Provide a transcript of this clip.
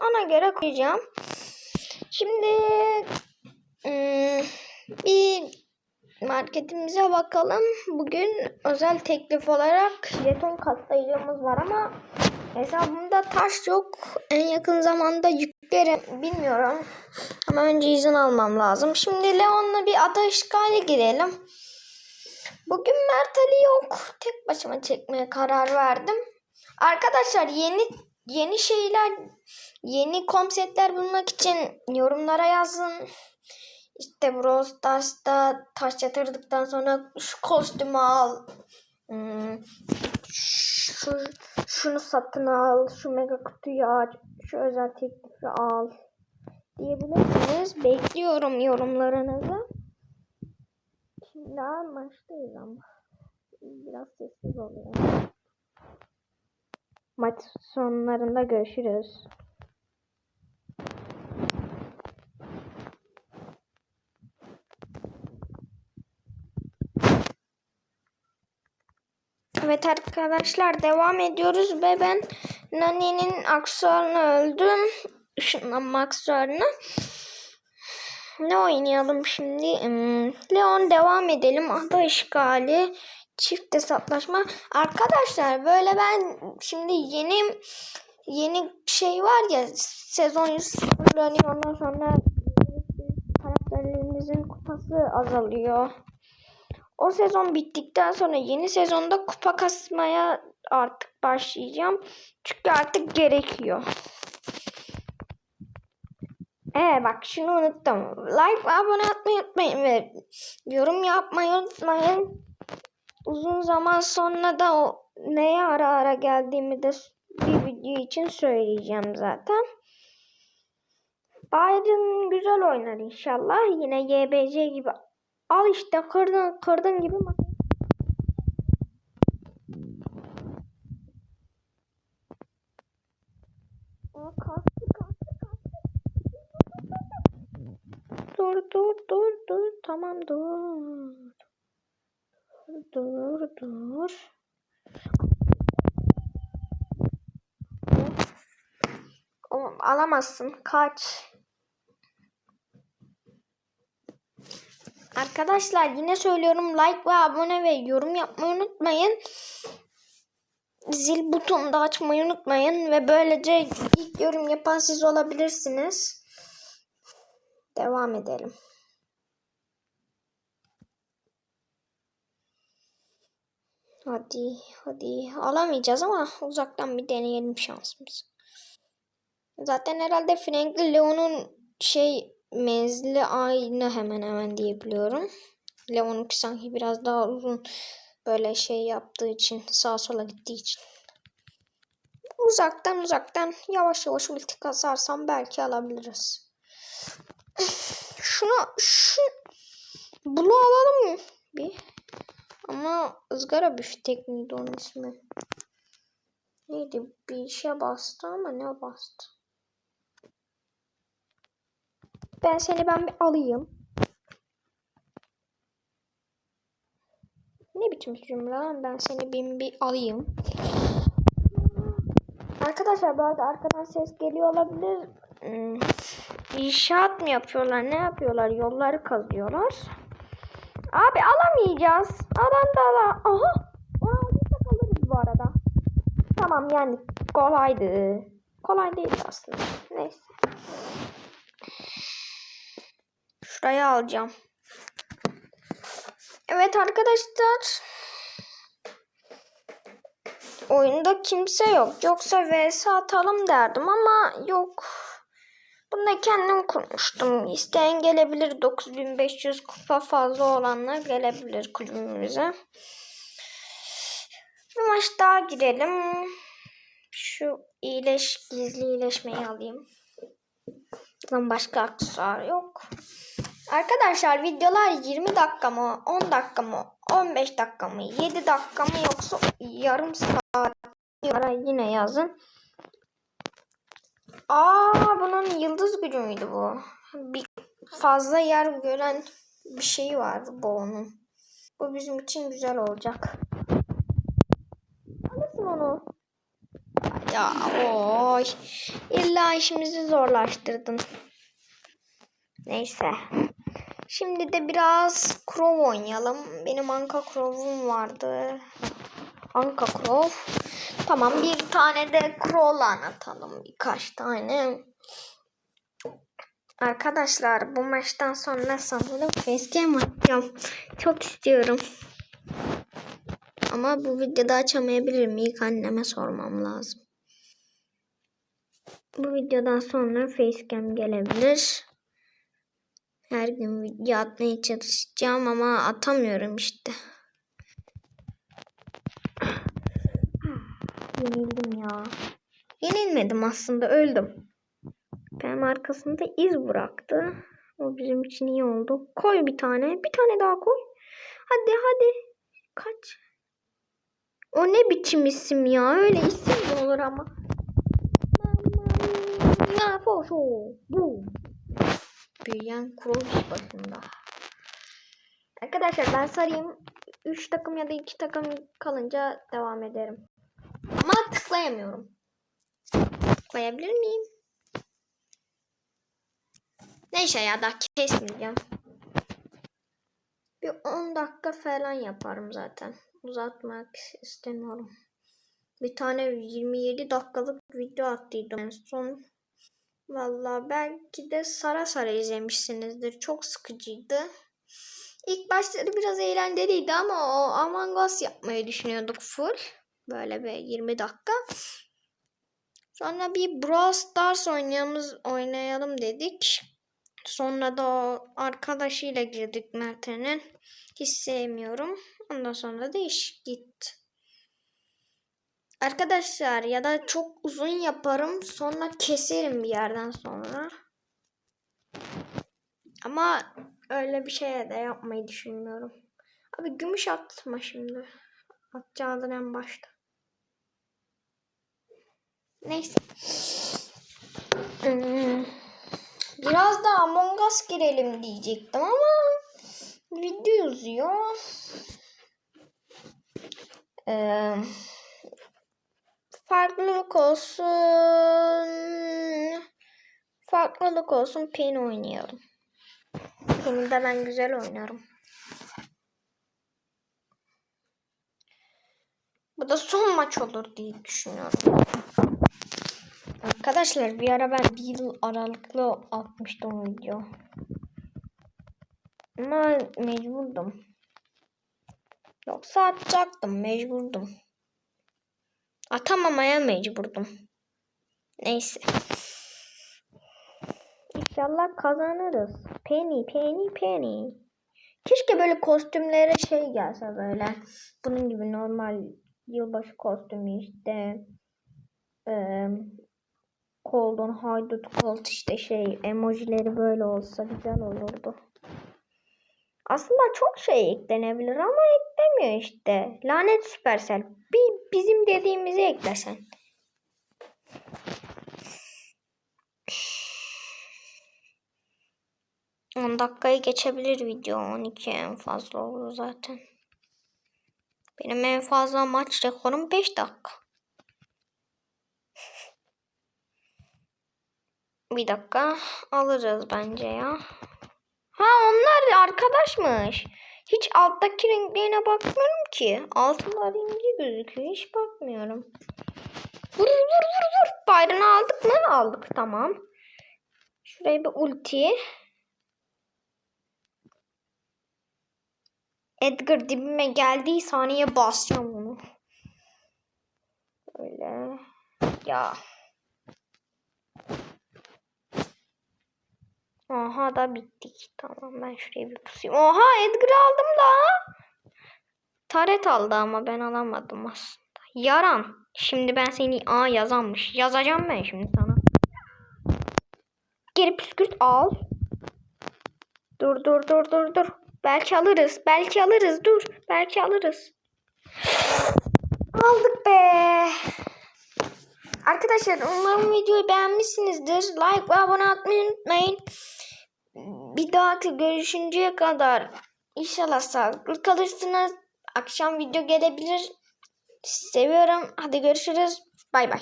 Ona göre koyacağım. Şimdi ım, bir marketimize bakalım. Bugün özel teklif olarak jeton katlayıcımız var ama hesabımda taş yok. En yakın zamanda yüklerim. Bilmiyorum. Ama önce izin almam lazım. Şimdi Leon'la bir ada işgali girelim. Bugün Mert Ali yok. Tek başıma çekmeye karar verdim. Arkadaşlar yeni yeni şeyler, yeni konseptler bulmak için yorumlara yazın. İşte Brawl Stars'ta taş yatırdıktan sonra şu kostümü al. Hmm, Şu, şunu satın al. Şu mega kutuyu aç. Şu özel teklifi al. Diyebilirsiniz. Bekliyorum yorumlarınızı. Şimdi daha maçtayız ama. Biraz sessiz oluyor. Maç sonlarında görüşürüz. Evet arkadaşlar devam ediyoruz ve ben Nani'nin aksuarını öldüm. Işınlanma aksuarını. Ne oynayalım şimdi? Hmm, Leon devam edelim. Ada işgali. Çift hesaplaşma. Arkadaşlar böyle ben şimdi yeni yeni şey var ya sezon 100 sıfırlanıyor ondan sonra karakterlerimizin kupası azalıyor. O sezon bittikten sonra yeni sezonda kupa kasmaya artık başlayacağım. Çünkü artık gerekiyor. Ee bak şunu unuttum. Like ve abone olmayı unutmayın ve yorum yapmayı unutmayın. Uzun zaman sonra da o neye ara ara geldiğimi de bir video için söyleyeceğim zaten. Biden güzel oynar inşallah. Yine YBC gibi. Al işte kırdın kırdın gibi. Dur dur dur dur. Tamam dur. Dur alamazsın. Kaç. Arkadaşlar yine söylüyorum like ve abone ve yorum yapmayı unutmayın. Zil butonunu da açmayı unutmayın ve böylece ilk yorum yapan siz olabilirsiniz. Devam edelim. Hadi hadi alamayacağız ama uzaktan bir deneyelim şansımızı. Zaten herhalde Frank Leon'un şey menzili aynı hemen hemen diyebiliyorum. Leon'unki sanki biraz daha uzun böyle şey yaptığı için sağa sola gittiği için. Uzaktan uzaktan yavaş yavaş ulti kasarsam belki alabiliriz. Şunu şu bunu alalım mı? Bir. Ama ızgara büftek miydi onun ismi? Neydi? Bir işe bastı ama ne bastı? Ben seni ben bir alayım. Ne biçim cümle lan? Ben seni bir, bir alayım. Arkadaşlar bu arada arkadan ses geliyor olabilir. Hmm, İnşaat mı yapıyorlar? Ne yapıyorlar? Yolları kazıyorlar. Abi alamayacağız. Adam da ala. Aha. Aa, alırsak alırız bu arada. Tamam yani kolaydı. Kolay değildi aslında. Neyse. Şurayı alacağım. Evet arkadaşlar. Oyunda kimse yok. Yoksa vs atalım derdim ama yok. Bunu da kendim kurmuştum. İsteyen gelebilir. 9500 kupa fazla olanlar gelebilir kulübümüze. Bir maç daha girelim. Şu iyileş, gizli iyileşmeyi alayım. Lan başka aksesuar yok. Arkadaşlar videolar 20 dakika mı, 10 dakika mı, 15 dakika mı, 7 dakika mı yoksa yarım saat yine yazın. Aa bunun yıldız gücü müydü bu? Bir fazla yer gören bir şey var bu onun. Bu bizim için güzel olacak. Alırsın onu. Ya Oy. İlla işimizi zorlaştırdın. Neyse. Şimdi de biraz Crow oynayalım. Benim Anka Crow'um vardı. Anka Crow. Tamam bir tane de Crow'la anlatalım. Birkaç tane. Arkadaşlar bu maçtan sonra sanırım facecam atacağım. Çok istiyorum. Ama bu videoda açamayabilirim. İlk anneme sormam lazım. Bu videodan sonra facecam gelebilir. Her gün video atmaya çalışacağım ama atamıyorum işte. Yenildim ya. Yenilmedim aslında öldüm. Benim arkasında iz bıraktı. O bizim için iyi oldu. Koy bir tane. Bir tane daha koy. Hadi hadi. Kaç. O ne biçim isim ya? Öyle isim mi olur ama? Ya foşo. Bu. Büyüyen kurul başında. Arkadaşlar ben sarayım. 3 takım ya da 2 takım kalınca devam ederim. Ama tıklayamıyorum. Tıklayabilir miyim? Neyse ya da kesmeyeceğim. Bir 10 dakika falan yaparım zaten. Uzatmak istemiyorum. Bir tane 27 dakikalık video attıydım en son. Valla belki de sara sara izlemişsinizdir. Çok sıkıcıydı. İlk başları biraz eğlenceliydi ama o Among Us yapmayı düşünüyorduk full. Böyle bir 20 dakika. Sonra bir Brawl Stars oynayalım, oynayalım dedik. Sonra da o arkadaşıyla girdik Mert'in. Hiç sevmiyorum. Ondan sonra da iş gitti. Arkadaşlar ya da çok uzun yaparım sonra keserim bir yerden sonra. Ama öyle bir şeye de yapmayı düşünmüyorum. Abi gümüş atma şimdi. Atacağın en başta. Neyse. Hmm. Biraz da Among Us girelim diyecektim ama video uzuyor. Ee, farklılık olsun. Farklılık olsun. Pin oynayalım. Pin'i de ben güzel oynarım. Bu da son maç olur diye düşünüyorum. Arkadaşlar bir ara ben bir yıl aralıklı atmıştım video. Ama mecburdum. Yoksa atacaktım mecburdum. Atamamaya mecburdum. Neyse. İnşallah kazanırız. Penny, penny, penny. Keşke böyle kostümlere şey gelse böyle. Bunun gibi normal yılbaşı kostümü işte. Ee, Cold'un haydut Cold işte şey emojileri böyle olsa güzel olurdu. Aslında çok şey eklenebilir ama eklemiyor işte. Lanet Supercell. Bir bizim dediğimizi eklesen. On dakikayı geçebilir video. 12 en fazla olur zaten. Benim en fazla maç rekorum 5 dakika. Bir dakika alırız bence ya. Ha onlar arkadaşmış. Hiç alttaki renklerine bakmıyorum ki. Altında rengi gözüküyor. Hiç bakmıyorum. Vur vur vur vur. Bayrını aldık mı? Aldık tamam. Şuraya bir ulti. Edgar dibime geldiği saniye basacağım onu. Böyle. Ya. Aha da bittik. Tamam ben şuraya bir pusayım. Oha Edgar aldım da. Taret aldı ama ben alamadım aslında. Yaran. Şimdi ben seni a yazanmış. Yazacağım ben şimdi sana. Geri püskürt al. Dur dur dur dur dur. Belki alırız. Belki alırız. Dur. Belki alırız. Aldık be. Arkadaşlar umarım videoyu beğenmişsinizdir. Like ve abone olmayı unutmayın. Bir dahaki görüşünceye kadar inşallah sağlıklı kalırsınız. Akşam video gelebilir. Seviyorum. Hadi görüşürüz. Bay bay.